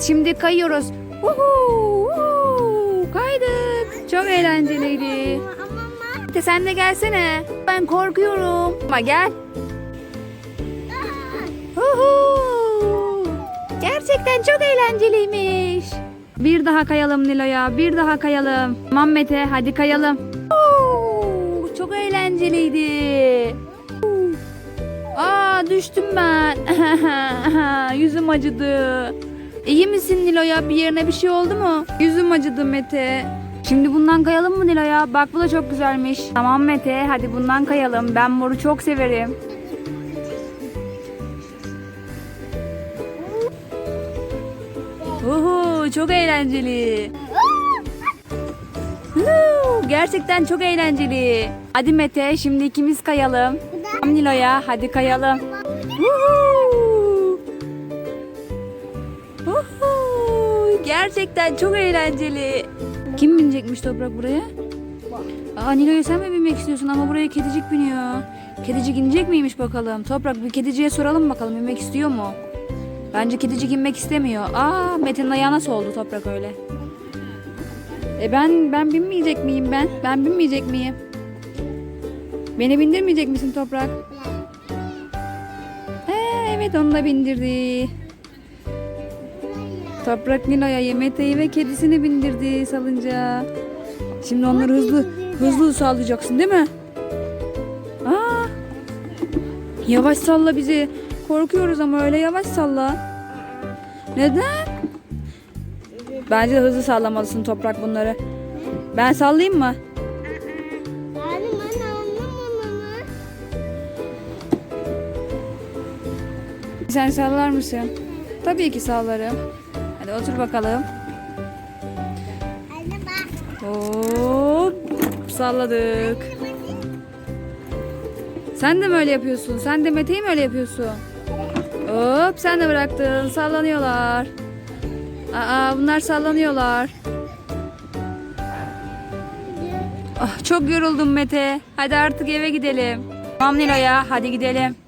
Şimdi kayıyoruz. Uhu, uhu, kaydık. Çok eğlenceliydi. Mete sen de gelsene. Ben korkuyorum. Ama gel. Uhu. Gerçekten çok eğlenceliymiş. Bir daha kayalım Nilo'ya. Bir daha kayalım. Tamam Mete hadi kayalım. Uhu, Çok eğlenceliydi. Uhu. Aa düştüm ben. Yüzüm acıdı. İyi misin Nilo'ya? Bir yerine bir şey oldu mu? Yüzüm acıdı Mete. Şimdi bundan kayalım mı Nilo'ya? Bak bu da çok güzelmiş. Tamam Mete hadi bundan kayalım. Ben moru çok severim. Uhu, çok eğlenceli. Huu, Gerçekten çok eğlenceli. Hadi Mete şimdi ikimiz kayalım. Tamam Nilo'ya hadi kayalım. Uhu. Uhu, Gerçekten çok eğlenceli. Kim binecekmiş toprak buraya? Aa Nilo'ya sen mi binmek istiyorsun ama buraya kedicik biniyor. Kedicik inecek miymiş bakalım? Toprak bir kediciye soralım bakalım inmek istiyor mu? Bence kedicik inmek istemiyor. Aa Mete'nin ayağı nasıl oldu toprak öyle? E ben ben binmeyecek miyim ben? Ben binmeyecek miyim? Beni bindirmeyecek misin toprak? Ee, evet onu da bindirdi. Toprak Nilo'ya Mete'yi ve kedisini bindirdi salınca. Şimdi onları hızlı hızlı sallayacaksın değil mi? Aa, yavaş salla bizi. Korkuyoruz ama öyle yavaş salla. Neden? Bence de hızlı sallamalısın toprak bunları. Ben sallayayım mı? Sen sallar mısın? Tabii ki sallarım. Hadi otur bakalım. Anne bak. Hop salladık. Sen de mi öyle yapıyorsun? Sen de Mete'yi mi öyle yapıyorsun? Hop sen de bıraktın. Sallanıyorlar. Aa bunlar sallanıyorlar. Ah, çok yoruldum Mete. Hadi artık eve gidelim. Tamam Nilo'ya hadi gidelim.